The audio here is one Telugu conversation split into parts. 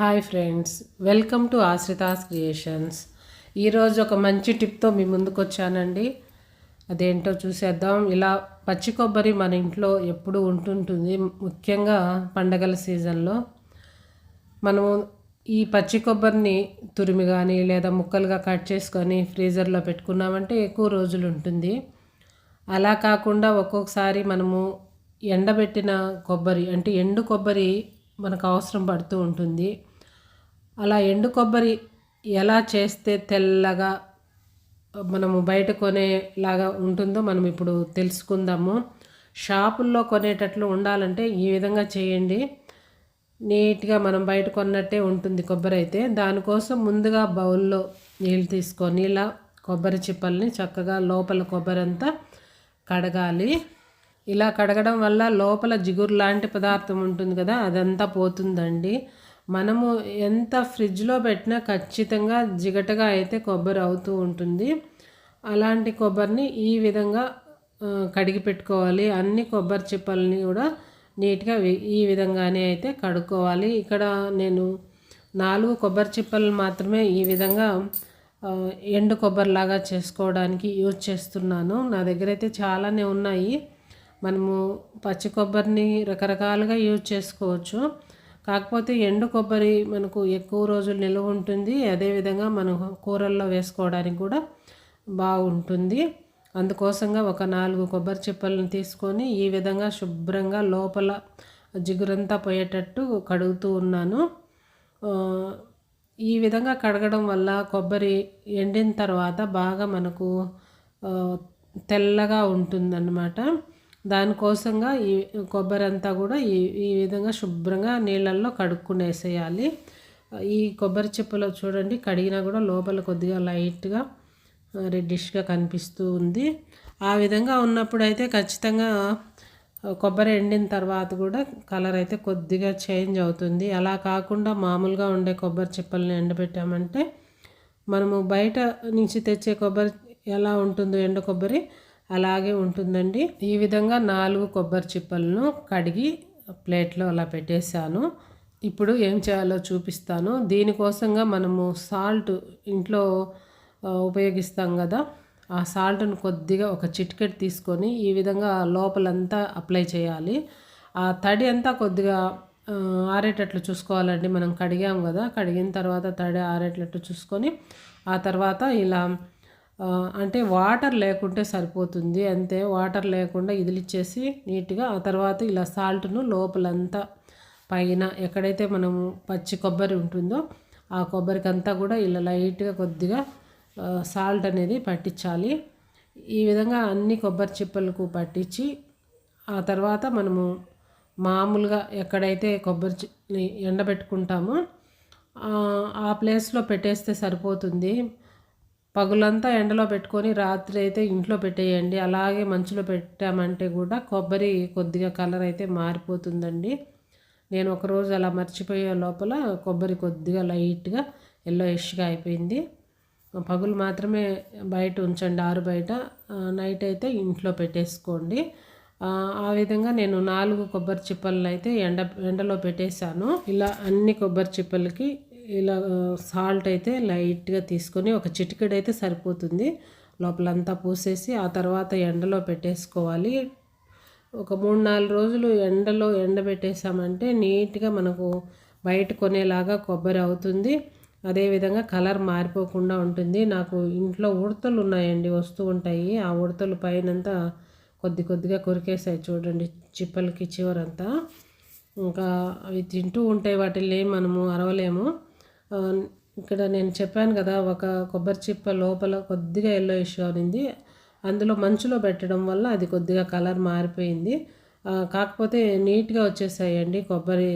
Hi friends welcome to Ashrita's creations. ఈరోజు ఒక మంచి టిప్తో మీ ముందుకు వచ్చానండి అదేంటో చూసేద్దాం. ఇలా పచ్చి కొబ్బరి మన ఇంట్లో ఎప్పుడు ఉంటుంటుంది ముఖ్యంగా పండగల సీజన్లో. మనము ఈ పచ్చి కొబ్బరిని తురిమి కానీ లేదా ముక్కలుగా కట్ చేసుకొని ఫ్రీజర్లో పెట్టుకున్నామంటే ఎక్కువ రోజులు ఉంటుంది. అలా కాకుండా ఒక్కొక్కసారి మనము ఎండబెట్టిన కొబ్బరి అంటే ఎండు కొబ్బరి మనకు అవసరం పడుతూ ఉంటుంది. అలా ఎండు కొబ్బరి ఎలా చేస్తే తెల్లగా మనము బయట కొనేలాగా ఉంటుందో మనం ఇప్పుడు తెలుసుకుందాము. షాపుల్లో కొనేటట్లు ఉండాలంటే ఈ విధంగా చేయండి. నీట్గా మనం బయట కొన్నట్టే ఉంటుంది కొబ్బరి అయితే. దానికోసం ముందుగా బౌల్లో నీళ్ళు తీసుకొని ఇలా కొబ్బరి చిప్పల్ని చక్కగా లోపల కొబ్బరి అంతా కడగాలి. ఇలా కడగడం వల్ల లోపల జిగురు లాంటి పదార్థం ఉంటుంది కదా అదంతా పోతుందండి. మనము ఎంత ఫ్రిడ్జ్లో పెట్టినా ఖచ్చితంగా జిగటగా అయితే కొబ్బరి అవుతూ ఉంటుంది. అలాంటి కొబ్బరిని ఈ విధంగా కడిగి పెట్టుకోవాలి. అన్ని కొబ్బరి చిప్పల్ని కూడా నీట్గా ఈ విధంగానే అయితే కడుక్కోవాలి. ఇక్కడ నేను నాలుగు కొబ్బరి చిప్పలు మాత్రమే ఈ విధంగా ఎండు కొబ్బరిలాగా చేసుకోవడానికి యూజ్ చేస్తున్నాను. నా దగ్గర అయితే చాలానే ఉన్నాయి. మనము పచ్చి కొబ్బరిని రకరకాలుగా యూజ్ చేసుకోవచ్చు. కాకపోతే ఎండు కొబ్బరి మనకు ఎక్కువ రోజులు నిల్వ ఉంటుంది. అదేవిధంగా మనం కూరల్లో వేసుకోవడానికి కూడా బాగుంటుంది. అందుకోసంగా ఒక నాలుగు కొబ్బరి చిప్పలను తీసుకొని ఈ విధంగా శుభ్రంగా లోపల జిగురంతా పోయేటట్టు కడుగుతూ ఉన్నాను. ఈ విధంగా కడగడం వల్ల కొబ్బరి ఎండిన తర్వాత బాగా మనకు తెల్లగా ఉంటుందన్నమాట. దానికోసంగా ఈ కొబ్బరి అంతా కూడా ఈ ఈ విధంగా శుభ్రంగా నీళ్ళల్లో కడుక్కునేసేయాలి ఈ కొబ్బరి చిప్పలో చూడండి కడిగినా కూడా లోపల కొద్దిగా లైట్గా రెడ్డిష్గా కనిపిస్తూ ఉంది. ఆ విధంగా ఉన్నప్పుడు అయితే ఖచ్చితంగా కొబ్బరి ఎండిన తర్వాత కూడా కలర్ అయితే కొద్దిగా చేంజ్ అవుతుంది. అలా కాకుండా మామూలుగా ఉండే కొబ్బరి చిప్పల్ని ఎండబెట్టామంటే మనము బయట నుంచి తెచ్చే కొబ్బరి ఎలా ఉంటుందో ఎండ కొబ్బరి అలాగే ఉంటుందండి. ఈ విధంగా నాలుగు కొబ్బరి చిప్పలను కడిగి ప్లేట్లో అలా పెట్టేశాను. ఇప్పుడు ఏం చేయాలో చూపిస్తాను. దీనికోసంగా మనము సాల్ట్ ఇంట్లో ఉపయోగిస్తాం కదా. ఆ సాల్ట్ను కొద్దిగా ఒక చిటికెట్ తీసుకొని ఈ విధంగా లోపలంతా అప్లై చేయాలి. ఆ తడి అంతా కొద్దిగా ఆరేటట్లు చూసుకోవాలండి. మనం కడిగాం కదా. కడిగిన తర్వాత తడి ఆరేటట్లు చూసుకొని ఆ తర్వాత ఇలా అంటే వాటర్ లేకుంటే సరిపోతుంది. అంతే వాటర్ లేకుండా ఇదిలిచ్చేసి నీట్గా ఆ తర్వాత ఇలా సాల్ట్ను లోపలంతా పైన ఎక్కడైతే మనము పచ్చి కొబ్బరి ఉంటుందో ఆ కొబ్బరికి అంతా కూడా ఇలా లైట్గా కొద్దిగా సాల్ట్ అనేది పట్టించాలి. ఈ విధంగా అన్ని కొబ్బరి చిప్పలకు పట్టించి ఆ తర్వాత మనము మామూలుగా ఎక్కడైతే కొబ్బరి ఎండబెట్టుకుంటామో ఆ ప్లేస్లో పెట్టేస్తే సరిపోతుంది. పగులంతా ఎండలో పెట్టుకొని రాత్రి అయితే ఇంట్లో పెట్టేయండి. అలాగే మంచులో పెట్టామంటే కూడా కొబ్బరి కొద్దిగా కలర్ అయితే మారిపోతుందండి. నేను ఒకరోజు అలా మర్చిపోయే లోపల కొబ్బరి కొద్దిగా లైట్గా ఎల్లో ఇష్గా అయిపోయింది. పగులు మాత్రమే బయట ఉంచండి ఆరు బయట. నైట్ అయితే ఇంట్లో పెట్టేసుకోండి. ఆ విధంగా నేను నాలుగు కొబ్బరి చిప్పలను అయితే ఎండ ఎండలో పెట్టేశాను. ఇలా అన్ని కొబ్బరి చిప్పలకి ఇలా సాల్ట్ అయితే లైట్గా తీసుకొని ఒక చిటికెడు అయితే సరిపోతుంది. లోపలంతా పూసేసి ఆ తర్వాత ఎండలో పెట్టేసుకోవాలి. ఒక మూడు నాలుగు రోజులు ఎండలో ఎండబెట్టేసామంటే నీట్గా మనకు బయట కొనేలాగా కొబ్బరి అవుతుంది. అదేవిధంగా కలర్ మారిపోకుండా ఉంటుంది. నాకు ఇంట్లో ఉడతలు ఉన్నాయండి వస్తూ ఉంటాయి. ఆ ఉడతలు పైనంతా కొద్ది కొద్దిగా కొరికేసాయి చూడండి చిప్పలకి చివరంతా. ఇంకా అవి తింటూ ఉంటాయి వాటిని మనము అరవలేము. ఇక్కడ నేను చెప్పాను కదా ఒక కొబ్బరి చిప్ప లోపల కొద్దిగా ఎల్లో ఇష్యూ అనింది. అందులో మంచులో పెట్టడం వల్ల అది కొద్దిగా కలర్ మారిపోయింది. కాకపోతే నీట్గా వచ్చేసాయండి కొబ్బరి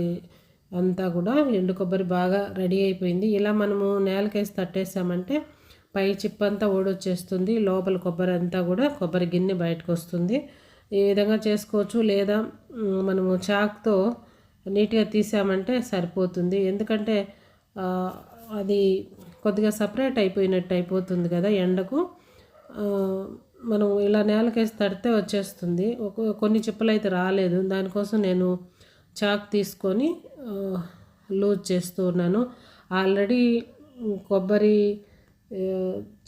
అంతా కూడా. ఎండు కొబ్బరి బాగా రెడీ అయిపోయింది. ఇలా మనము నేలకేసి తట్టేసామంటే పై చిప్పంతా ఓడొచ్చేస్తుంది లోపల కొబ్బరి అంతా కూడా కొబ్బరి గిన్నె బయటకు వస్తుంది ఈ విధంగా చేసుకోవచ్చు. లేదా మనము చాక్తో నీట్గా తీసామంటే సరిపోతుంది. ఎందుకంటే అది కొద్దిగా సపరేట్ అయిపోయినట్టు అయిపోతుంది కదా ఎండకు. మనం ఇలా నేలకేసి తడితే వచ్చేస్తుంది. ఒక కొన్ని చిప్పలు అయితే రాలేదు. దానికోసం నేను చాక్ తీసుకొని లూజ్ చేస్తూ ఉన్నాను. ఆల్రెడీ కొబ్బరి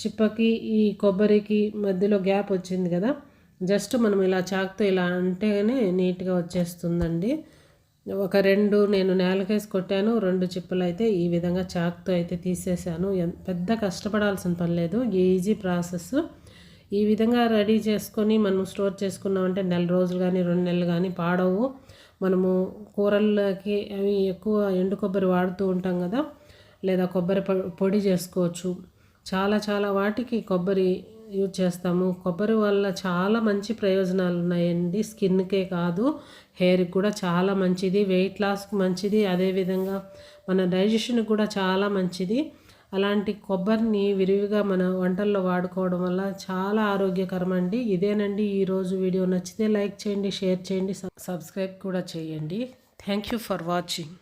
చిప్పకి ఈ కొబ్బరికి మధ్యలో గ్యాప్ వచ్చింది కదా. జస్ట్ మనం ఇలా చాక్తో ఇలా అంటేనే నీట్గా వచ్చేస్తుందండి. ఒక రెండు నేను నేలకేసి కొట్టాను రెండు చిప్పలు అయితే ఈ విధంగా చాక్తో అయితే తీసేసాను. పెద్ద కష్టపడాల్సిన పని లేదు ఈజీ ప్రాసెస్. ఈ విధంగా రెడీ చేసుకొని మనం స్టోర్ చేసుకున్నామంటే నెల రోజులు కానీ రెండు నెలలు కానీ పాడవు. మనము కూరల్లోకి అవి ఎక్కువ ఎండు కొబ్బరి వాడుతూ ఉంటాం కదా లేదా కొబ్బరి పొ- పొడి చేసుకోవచ్చు. చాలా చాలా వాటికి కొబ్బరి యూజ్ చేస్తాము. కొబ్బరి వల్ల చాలా మంచి ప్రయోజనాలు ఉన్నాయండి. స్కిన్కే కాదు హెయిర్కి కూడా చాలా మంచిది. వెయిట్ లాస్కి మంచిది. అదేవిధంగా మన డైజెషన్కి కూడా చాలా మంచిది. అలాంటి కొబ్బరిని విరివిగా మన వంటల్లో వాడుకోవడం వల్ల చాలా ఆరోగ్యకరం అండి ఇదేనండి ఈరోజు వీడియో. నచ్చితే లైక్ చేయండి షేర్ చేయండి సబ్స్క్రైబ్ కూడా చేయండి. Thank you for watching